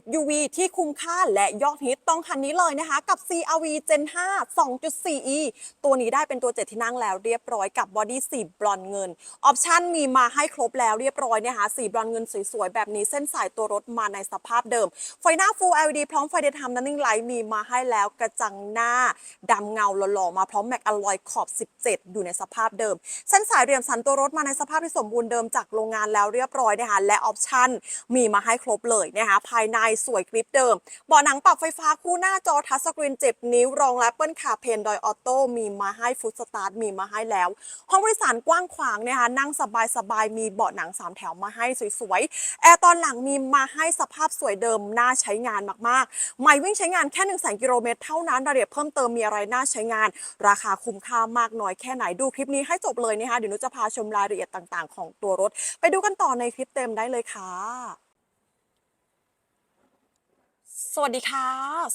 SUV ที่คุ้มค่าและยอดฮิตต้องคันนี้เลยนะคะ กับ CRV Gen 5 2.4e ตัวนี้ได้เป็นตัว 7 ที่นั่งแล้วเรียบร้อยกับบอดี้สีบรอนเงิน ออปชั่นมีมาให้ครบแล้วเรียบร้อยนะคะสีบรอนเงินสวยๆ แบบนี้เส้นสายตัวรถมาในสภาพเดิม ไฟหน้า Full LED พร้อมไฟเดย์ไทม์นันนิ่งไลท์มีมาให้แล้วกระจังหน้าดำเงาหล่อๆมาพร้อมแม็กอลลอยขอบ 17 อยู่ในสภาพเดิม เส้นสายเรียมสันตัวรถมาในสภาพที่สมบูรณ์เดิมจากโรงงานแล้วเรียบร้อยนะคะและออปชั่นมีมาให้ครบเลยนะคะภายในสวยกริปเดิมเบาะหนังปรับไฟฟ้าคู่หน้าจอทัชสกรีนเจ็บนิ้วรองรับเปิลคาเพนดอยออโต้มีมาให้ฟุตสตาร์ทมีมาให้แล้ว ห้องบริสารกว้างขวางนะคะนั่งสบายๆมีเบาะหนัง 3 แถวมาให้สวยๆแอร์ตอนหลังมีมาให้สภาพสวยเดิมน่าใช้งานมากๆไม่วิ่งใช้งานแค่1 0 0 0 0กิโลเมตรเท่านั้นรายละเอียดเพิ่มเติมมีอะไรน่าใช้งาน ราคาคุ้มค่ามากน้อยแค่ไหนดูคลิปนี้ให้จบเลยนะคะเดี๋ยวนุจะพาชมรายละเอียดต่างๆ ของตัวรถ ไปดูกันต่อในคลิปเต็มได้เลยค่ะ สวัสดีค่ะ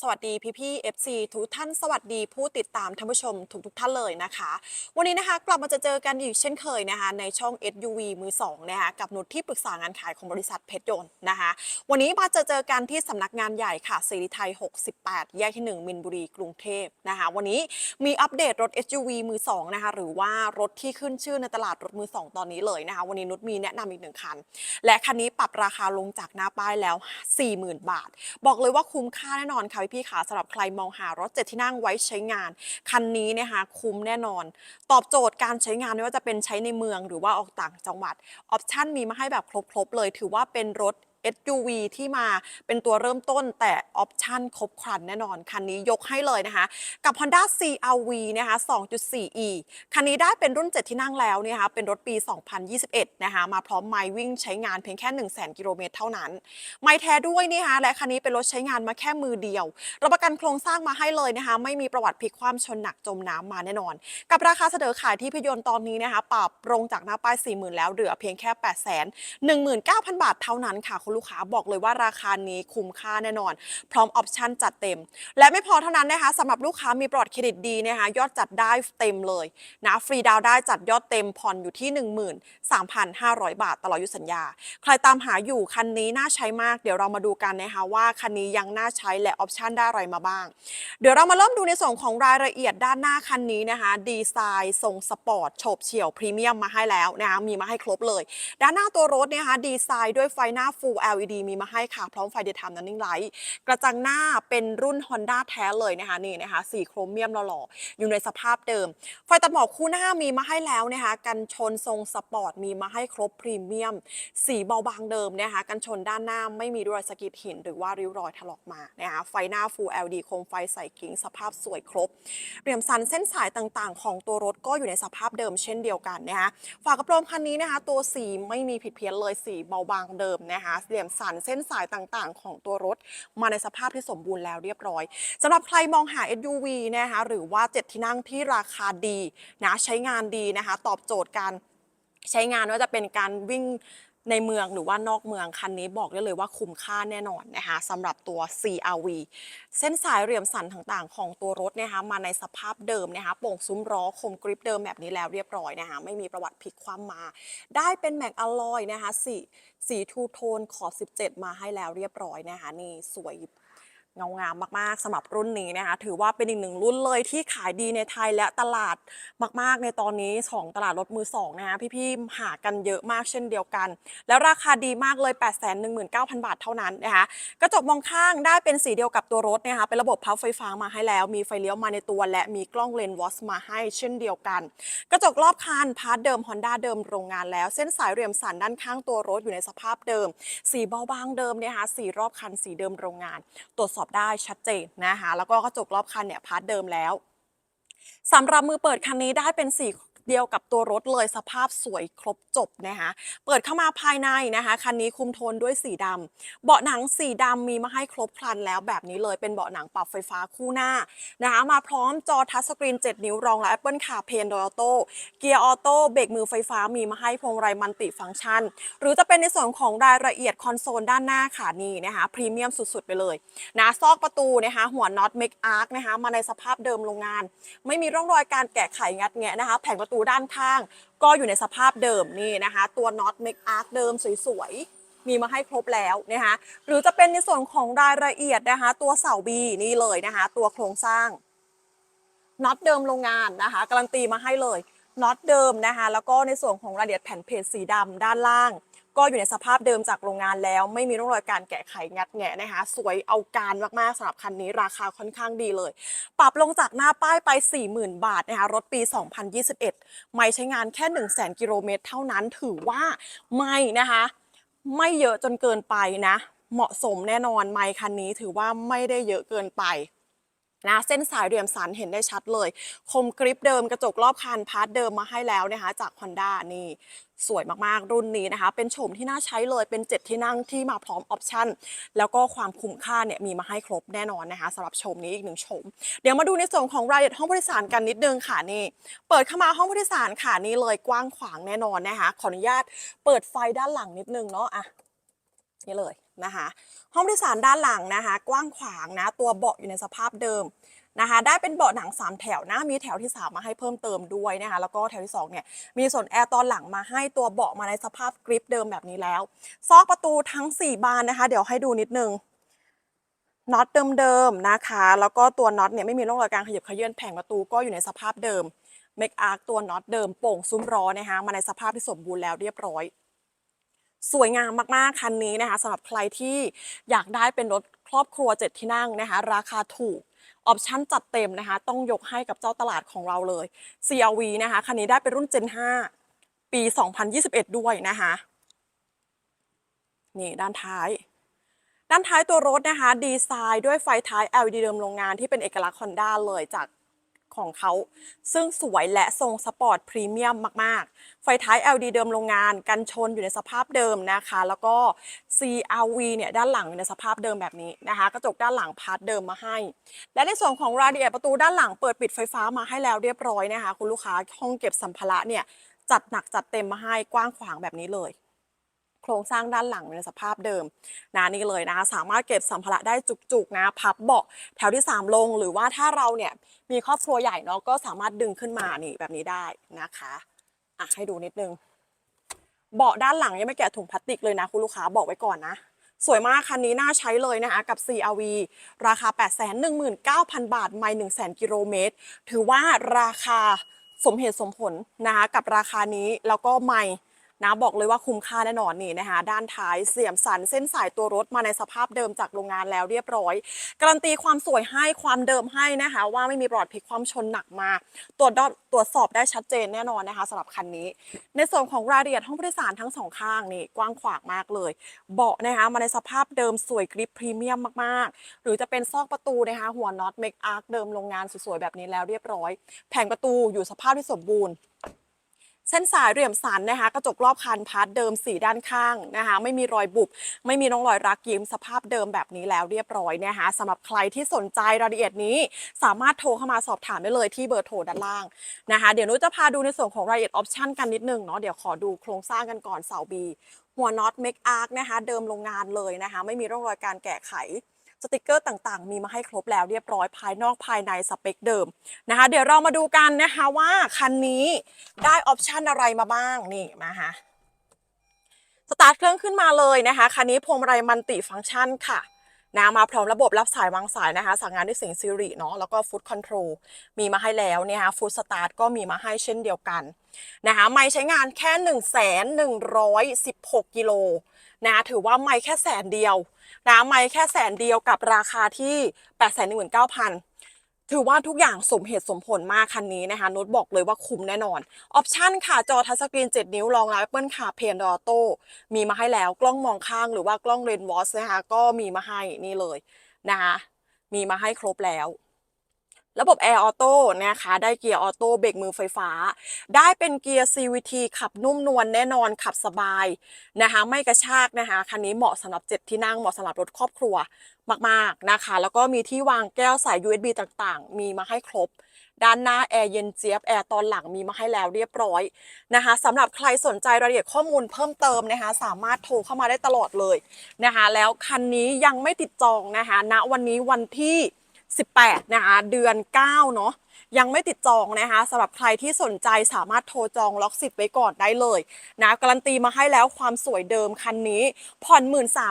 สวัสดีพี่พี่ FC ทุกท่านสวัสดีผู้ติดตามท่านผู้ชมทุกทุกท่านเลยนะคะ วันนี้นะคะกลับมาจะเจอกันอีกเช่นเคยนะคะ ในช่อง SUV มือ2นะคะกับนุชที่ปรึกษางานขายของบริษัทเพชรยนต์นะคะ วันนี้มาจอเจอกันที่สำนักงานใหญ่ค่ะสิริไทย 68 แยกที่ 1 มินบุรีกรุงเทพนะคะ วันนี้มีอัปเดตรถ SUV มือ2นะคะหรือว่ารถที่ขึ้นชื่อในตลาดรถมือ 2 ตอนนี้เลยนะคะ วันนี้นุชมีแนะนำอีกหนึ่งคัน และคันนี้ปรับราคาลงจากหน้าป้ายแล้ว 40,000 บาท บอกเลยว่าคุ้มค่าแน่นอนค่ะพี่ๆขาสำหรับใครมองหารถเจ็ดที่นั่งไว้ใช้งาน คันนี้เนะคะคุ้มแน่นอน ตอบโจทย์การใช้งานไม่ว่าจะเป็นใช้ในเมืองหรือว่าออกต่างจังหวัดออปชั่นมีมาให้แบบครบๆเลย ถือว่าเป็นรถ SUV ที่มาเป็นตัวเริ่มต้นแต่ออปชั่นครบครันแน่นอน คันนี้ยกให้เลยนะคะ กับ Honda CRV นะคะ 2.4e คันนี้ได้เป็นรุ่น 7 ที่นั่งแล้วเนี่ยนะคะ เป็นรถปี 2021 นะคะ มาพร้อมไมล์วิ่งใช้งานเพียงแค่ 1 0 0 0 0 0 กิโลเมตรเท่านั้น ไม่แท้ด้วยนี่คะ และคันนี้เป็นรถใช้งานมาแค่มือเดียวรับประกันโครงสร้างมาให้เลยนะคะ ไม่มีประวัติพลิกคว่ำชนหนักจมน้ำมาแน่นอน กับราคาเสนอขายที่พยนต์ตอนนี้นะคะ ปรับลงจากหน้าป้าย 40,000 แล้วเหลือเพียงแค่ 8 1 9 0 0 0 บาทเท่านั้นค่ะคุณลูกค้าบอกเลยว่าราคานี้คุ้มค่าแน่นอน พร้อมออปชั่นจัดเต็ม และไม่พอเท่านั้นนะคะสำหรับลูกค้ามีประวัติเครดิตดีนะคะยอดจัดได้เต็มเลยนะฟรีดาวได้จัดยอดเต็มผ่อนอยู่ที่ 13,500 บาท ตลอดอายุสัญญา ใครตามหาอยู่คันนี้น่าใช้มาก เดี๋ยวเรามาดูกันนะคะว่าคันนี้ยังน่าใช้และออปชันได้อะไรมาบ้าง เดี๋ยวเรามาเริ่มดูในส่วนของรายละเอียดด้านหน้าคันนี้นะคะดีไซน์ทรงสปอร์ตโฉบเฉี่ยวพรีเมียมมาให้แล้วนะคะมีมาให้ครบเลย ด้านหน้าตัวรถเนยนะคะดีไซน์ด้วยไฟหน้า Full LED มีมาให้ค่ะ พร้อมไฟเดย์ไทม์นันนิ่งไลท์กระจังหน้าเป็นรุ่น Honda แท้เลยนะคะนี่นะคะสีโครเมียมหล่อๆอยู่ในสภาพเดิม ไฟตัดหมอกคู่หน้ามีมาให้แล้วนะคะกันชนทรงสปอร์ตมีมาให้ครบพรีเมียม สีเบาบางเดิมนะคะกันชนด้านหน้าไม่มีรอยสะกิดหิน หรือว่าริ้วรอยถลอกมานะคะไฟหน้า Full LED โคมไฟใส่กิ้งสภาพสวยครบเหลี่ยมสันเส้นสายต่างๆ ของตัวรถก็อยู่ในสภาพเดิมเช่นเดียวกันนะคะฝากระโปรงคันนี้นะคะตัวสีไม่มีผิดเพี้ยนเลยสีเบาบางเดิมนะคะเหลี่ยมสันเส้นสายต่างๆ ของตัวรถ มาในสภาพที่สมบูรณ์แล้วเรียบร้อยสำหรับใครมองหา SUV นะคะหรือว่า 7 ที่นั่งที่ราคาดีนะใช้งานดีนะคะ ตอบโจทย์การใช้งานว่าจะเป็นการวิ่ง ในเมืองหรือว่านอกเมืองคันนี้บอกได้เลยว่าคุ้มค่าแน่นอนนะคะสำหรับตัว CRV เส้นสายเหลี่ยมสันต่างๆ ของตัวรถนะคะมาในสภาพเดิมนะคะโป่งซุ้มล้อคมกริปเดิมแบบนี้แล้วเรียบร้อยนะคะไม่มีประวัติพลิกความมา ได้เป็นแม็กอลลอยนะคะสีสีทูโทนขอบ 17 มาให้แล้วเรียบร้อยนะคะนี่สวย เงางามมากๆสำหรับรุ่นนี้นะคะถือว่าเป็นอีกหนึ่งรุ่นเลยที่ขายดีในไทยและตลาดมาก ๆ ในตอนนี้ของตลาดรถมือสองนะคะพี่ๆหากันเยอะมากเช่นเดียวกัน แล้วราคาดีมากเลย 8 1 9 0 0 0 บาทเท่านั้นนะคะกระจกมองข้างได้เป็นสีเดียวกับตัวรถนะคะเป็นระบบพับไฟฟ้ามาให้แล้ว มีไฟเลี้ยวมาในตัว และมีกล้องเลนวอชมาให้เช่นเดียวกัน กระจกรอบคันพาร์ทเดิม Honda เดิมโรงงานแล้ว เส้นสายเหลี่ยมสันด้านข้างตัวรถอยู่ในสภาพเดิม สีเบาบางเดิมนะคะสีรอบคันสีเดิมโรงงาน ตรวจสอบได้ชัดเจนนะคะแล้วก็กระจกรอบคันเนี่ยพาร์ทเดิมแล้วสำหรับมือเปิดคันนี้ได้เป็นสี เดียวกับตัวรถเลยสภาพสวยครบจบนะคะเปิดเข้ามาภายในนะคะคันนี้คุมโทนด้วยสีดำเบาะหนังสีดำมีมาให้ครบครันแล้วแบบนี้เลยเป็นเบาะหนังปรับไฟฟ้าคู่หน้านะคะมาพร้อมจอทัชสกรีน 7 นิ้วรองและ Apple CarPlay Android Auto เกียร์ออโต้เบรกมือไฟฟ้ามีมาให้พวงมายมัลติฟังก์ชัน หรือจะเป็นในส่วนของรายละเอียดคอนโซลด้านหน้าค่ะนี่นะคะพรีเมียมสุดๆ ไปเลยนะซอกประตูนะคะหัวน็อตเมกอาร์คนะคะมาในสภาพเดิมโรงงาน ไม่มีร่องรอยการแกะไขงัดแงะนะคะแผงประตูด้านข้าง ก็อยู่ในสภาพเดิมนี่นะคะ ตัวน็อตเมกอาร์คเดิมสวยๆมีมาให้ครบแล้วนะคะหรือจะเป็นในส่วนของรายละเอียดนะคะ ตัวเสาบีนี่เลยนะคะ ตัวโครงสร้างน็อตเดิมโรงงานนะคะการันตีมาให้เลยน็อตเดิมนะคะ แล้วก็ในส่วนของรายละเอียดแผ่นเพจสีดำด้านล่าง ก็อยู่ในสภาพเดิมจากโรงงานแล้ว ไม่มีร่องรอยการแกะไขงัดแงะนะคะ สวยเอาการมากๆสำหรับคันนี้ราคาค่อนข้างดีเลย ปรับลงจากหน้าป้ายไป 40,000 บาทนะคะรถปี 2021 ไม่ใช้งานแค่ 1 0 0 0 0 0กิโลเมตรเท่านั้นถือว่าไม่นะคะ ไม่เยอะจนเกินไปนะ เหมาะสมแน่นอนไมค์คันนี้ถือว่าไม่ได้เยอะเกินไป นะเส้นสายเหลี่ยมสันเห็นได้ชัดเลย คมกริปเดิมกระจกรอบคันพาร์ทเดิมมาให้แล้วนะคะจาก Honda นี่สวยมากๆ รุ่นนี้นะคะ เป็นโฉมที่น่าใช้เลยเป็น 7 ที่นั่งที่มาพร้อมออปชั่น แล้วก็ความคุ้มค่าเนี่ยมีมาให้ครบแน่นอนนะคะสำหรับโฉมนี้อีกหนึ่งโฉม เดี๋ยวมาดูในส่วนของรายละเอียดห้องผู้โดยสารกันนิดนึงค่ะนี่ เปิดเข้ามาห้องผู้โดยสารค่ะนี่เลยกว้างขวางแน่นอนนะคะขออนุญาตเปิดไฟด้านหลังนิดนึงเนาะอะ นี่เลยนะคะ ห้องโดยสารด้านหลังนะคะ กว้างขวางนะ ตัวเบาะอยู่ในสภาพเดิมนะคะ ได้เป็นเบาะหนัง 3 แถวนะ มีแถวที่ 3 มาให้เพิ่มเติมด้วยนะคะ แล้วก็แถวที่2เนี่ย มีส่วนแอร์ตอนหลังมาให้ตัวเบาะมาในสภาพกริปเดิมแบบนี้แล้ว ซอกประตูทั้ง 4 บานนะคะ เดี๋ยวให้ดูนิดนึงน็อตเดิมๆนะคะ แล้วก็ตัวน็อตเนี่ยไม่มีร่องรอยการขยับเขยื่อนแผงประตูก็อยู่ในสภาพเดิมเมกอาร์ตัวน็อตเดิมโป่งซุ้มล้อนะคะมาในสภาพที่สมบูรณ์แล้วเรียบร้อย สวยงามมากๆ คันนี้นะคะสำหรับใครที่อยากได้เป็นรถครอบครัว 7 ที่นั่งนะคะ ราคาถูกออปชั่นจัดเต็มนะคะ ต้องยกให้กับเจ้าตลาดของเราเลย CRV นะคะ คันนี้ได้เป็นรุ่น Gen 5 ปี 2021 ด้วยนะคะ นี่ด้านท้าย ด้านท้ายตัวรถนะคะ ดีไซน์ด้วยไฟท้าย LED เดิมโรงงานที่เป็นเอกลักษณ์ Honda เลยจาก ของเขา ซึ่งสวยและทรงสปอร์ตพรีเมียมมาก ๆ ไฟท้าย LED เดิมโรงงานกันชนอยู่ในสภาพเดิมนะคะ แล้วก็ CRV เนี่ยด้านหลังอยู่ในสภาพเดิมแบบนี้นะคะ กระจกด้านหลังพาร์ทเดิมมาให้ และในส่วนของรายละเอียดประตูด้านหลังเปิดปิดไฟฟ้ามาให้แล้วเรียบร้อยนะคะ คุณลูกค้าห้องเก็บสัมภาระเนี่ยจัดหนักจัดเต็มมาให้กว้างขวางแบบนี้เลย โครงสร้างด้านหลังในสภาพเดิมนะนี่เลยนะคะสามารถเก็บสัมภาระได้จุกๆนะพับเบาะแถวที่ 3 ลงหรือว่าถ้าเราเนี่ยมีครอบครัวใหญ่เนาะก็สามารถดึงขึ้นมานี่แบบนี้ได้นะคะอะให้ดูนิดนึงเบาะด้านหลังยังไม่แกะถุงพลาสติกเลยนะคุณลูกค้าบอกไว้ก่อนนะสวยมากคันนี้น่าใช้เลยนะคะกับ CRV ราคา 819,000 บาท ไม่100,000กิโลเมตร ถือว่าราคาสมเหตุสมผลนะคะกับราคานี้แล้วก็ไม่ นะบอกเลยว่าคุ้มค่าแน่นอนนี่นะคะด้านท้ายเสียมสันเส้นสายตัวรถมาในสภาพเดิมจากโรงงานแล้วเรียบร้อย การันตีความสวยให้ความเดิมให้นะคะ ว่าไม่มีปลอดพลิกความชนหนักมาตรวจดตรวจสอบได้ชัดเจนแน่นอนนะคะสำหรับคันนี้ ในส่วนของรายละเอียดห้องผู้โดยสารทั้งสองข้างนี่กว้างขวางมากเลย เบาะนะคะมาในสภาพเดิมสวยกริปพรีเมียมมากๆ หรือจะเป็นซอกประตูนะคะหัวน็อตเมกอาร์คเดิมโรงงานสวยๆแบบนี้แล้วเรียบร้อย แผงประตูอยู่สภาพที่สมบูรณ์ เส้นสายเหลี่ยมสันนะคะ กระจกรอบคันพาร์ทเดิมสีด้านข้างนะคะ ไม่มีรอยบุบ ไม่มีร่องรอยรักยิ้มสภาพเดิมแบบนี้แล้วเรียบร้อยนะคะสำหรับใครที่สนใจรายละเอียดนี้ สามารถโทรเข้ามาสอบถามได้เลยที่เบอร์โทรด้านล่างนะคะ เดี๋ยวนุ้ยจะพาดูในส่วนของรายละเอียดออปชันกันนิดนึงเนาะเดี๋ยวขอดูโครงสร้างกันก่อนเสาบีหัวน็อตเมกอาร์คนะคะ เดิมโรงงานเลยนะคะ ไม่มีร่องรอยการแกะไข สติกเกอร์ต่างๆ มีมาให้ครบแล้วเรียบร้อยภายนอกภายในสเปคเดิมนะคะ เดี๋ยวเรามาดูกันนะคะว่าคันนี้ได้ออปชันอะไรมาบ้างนี่นะคะสตาร์ทเครื่องขึ้นมาเลยนะคะคันนี้พวงมาลัยมันติฟังก์ชันค่ะ นะมาพร้อมระบบรับสายวางสายนะคะ สั่งงานด้วยเสียงซีรีเนาะแล้วก็ฟุตคอนโทรลมีมาให้แล้วเนี่ยฮะฟุตสตาร์ทก็มีมาให้เช่นเดียวกันนะคะไม่ใช้งานแค่1นึ่งแสนหนึ่งร้อยสิบหกกิโลนะถือว่าไม่แค่แสนเดียวนะไม่แค่แสนเดียวกับราคาที่ 8 1 9 0 0 0 ถือว่าทุกอย่างสมเหตุสมผลมากคันนี้นะคะนุชบอกเลยว่าคุ้มแน่นอนออปชั่นค่ะจอทัชสกรีน 7 นิ้วรองรับ Apple CarPlay อโต้มีมาให้แล้วกล้องมองข้างหรือว่ากล้องเรนวอสนะคะก็มีมาให้นี่เลยนะคะมีมาให้ครบแล้ว ระบบ Air Auto นะคะได้เกียร์ออโต้เบรกมือไฟฟ้า ได้เป็นเกียร์ CVT ขับนุ่มนวลแน่นอนขับสบายนะคะไม่กระชากนะคะคันนี้เหมาะสำหรับ 7 ที่นั่งเหมาะสำหรับรถครอบครัวมากๆนะคะ แล้วก็มีที่วางแก้วสาย USB ต่างๆ มีมาให้ครบ ด้านหน้าแอร์เย็นเจี๊ยบแอร์ตอนหลังมีมาให้แล้วเรียบร้อยนะคะสำหรับใครสนใจรายละเอียดข้อมูลเพิ่มเติมนะคะ สามารถโทรเข้ามาได้ตลอดเลยนะคะ แล้วคันนี้ยังไม่ติดจองนะคะณวันนี้วันที่ 18 นะคะ เดือน 9 เนาะยังไม่ติดจองนะคะสำหรับใครที่สนใจสามารถโทรจองล็อกสิทธิ์ไว้ก่อนได้เลยนะการันตีมาให้แล้วความสวยเดิมคันนี้ ผ่อน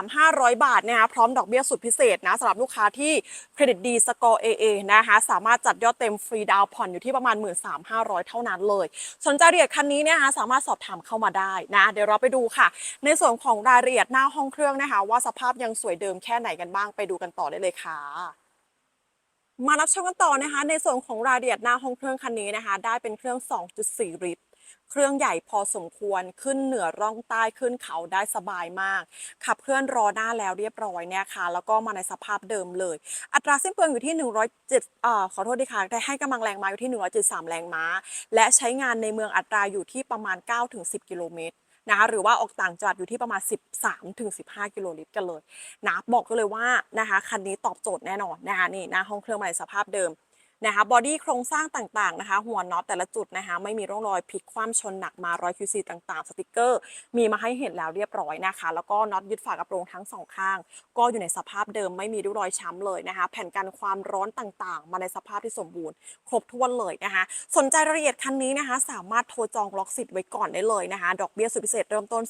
13,500 บาทนะคะพร้อมดอกเบี้ยสุดพิเศษนะสำหรับลูกค้าที่เครดิตดีสกอร์ AA นะคะสามารถจัดยอดเต็มฟรีดาวผ่อนอยู่ที่ประมาณ 13,500 เท่านั้นเลย สนใจรายละเอียดคันนี้นะคะสามารถสอบถามเข้ามาได้นะเดี๋ยวเราไปดูค่ะ ในส่วนของรายละเอียดหน้าห้องเครื่องนะคะว่าสภาพยังสวยเดิมแค่ไหนกันบ้างไปดูกันต่อได้เลยค่ะ มารับชมกันต่อนะคะ ในส่วนของรายละเอียดหน้าห้องเครื่องคันนี้นะคะ ได้เป็นเครื่อง 2.4 ลิตร เครื่องใหญ่พอสมควรขึ้นเหนือร่องใต้ขึ้นเขาได้สบายมาก ขับเคลื่อนรอหน้าแล้วเรียบร้อยเนี่ยค่ะ แล้วก็มาในสภาพเดิมเลย อัตราสิ้นเปลืองอยู่ที่ 107อ่าขอโทษดีค่ะได้ให้กำลังแรงม้าอยู่ที่ 173 แรงม้า และใช้งานในเมืองอัตราอยู่ที่ประมาณ 9-10 กิโลเมตร นะคะหรือว่าออกต่างจังหวัดอยู่ที่ประมาณ 13ถึง15 กิโลลิตรกันเลยนะบอกก็เลยว่านะคะคันนี้ตอบโจทย์แน่นอนนะคะนี่หน้าห้องเครื่องใหม่สภาพเดิม นะคะบอดี้โครงสร้างต่างๆนะคะ หัวน็อตแต่ละจุดนะคะ ไม่มีร่องรอยพลิกคว่ำชนหนักมารอย QC ต่างๆ สติกเกอร์ มีมาให้เห็นแล้วเรียบร้อยนะคะ แล้วก็น็อตยึดฝากระโปรงทั้งสองข้าง ก็อยู่ในสภาพเดิมไม่มีริ้วรอยช้ำเลยนะคะ แผ่นกันความร้อนต่างๆ มาในสภาพที่สมบูรณ์ ครบถ้วนเลยนะคะ สนใจรายละเอียดคันนี้นะคะ สามารถโทรจองล็อกสิทธิ์ไว้ก่อนได้เลยนะคะ ดอกเบี้ยสุดพิเศษเริ่มต้น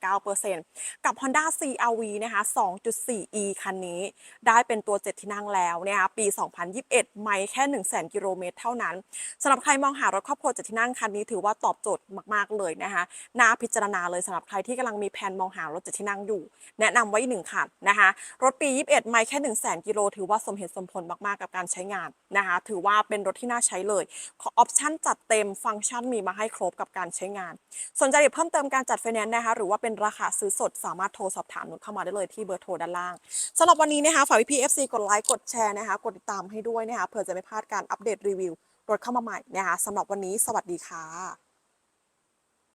2.29%กับ Honda CRV นะคะ 2.4e คันนี้ ได้เป็นตัว 7 ที่นั่งแล้วนะคะปี 2021 ไม่แค่ค่1 0 0 0 0 0กิโลเมตรเท่านั้นสำหรับใครมองหารถครอบครัว7ที่นั่งคันนี้ถือว่าตอบโจทย์มาก ๆ เลยนะคะน่าพิจารณาเลยสำหรับใครที่กำลังมีแผนมองหารถ7ที่นั่งอยู่ แนะนำไว้หนึ่งคันนะคะรถปี 21 ไม่แค่ 1 0 0 0 0 0กิโลถือว่าสมเหตุสมผลมาก ๆ กับการใช้งานนะคะถือว่าเป็นรถที่น่าใช้เลยขอออปชั่นจัดเต็มฟังก์ชันมีมาให้ครบกับการใช้งาน สนใจเพิ่มเติมการจัดไฟแนนซ์นะคะหรือว่าเป็นราคาซื้อสดสามารถโทรสอบถามนุชเข้ามาได้เลยที่เบอร์โทรด้านล่างสำหรับวันนี้นะคะฝากพี่พีเอฟซีกดไลค์กดแชร์นะคะกดติดตามให้ด้วยนะคะเผื่อจะไม่ลาดการอัปเดตรีวิวรถเข้ามาใหม่นะคะสำหรับวันนี้สวัสดีค่ะ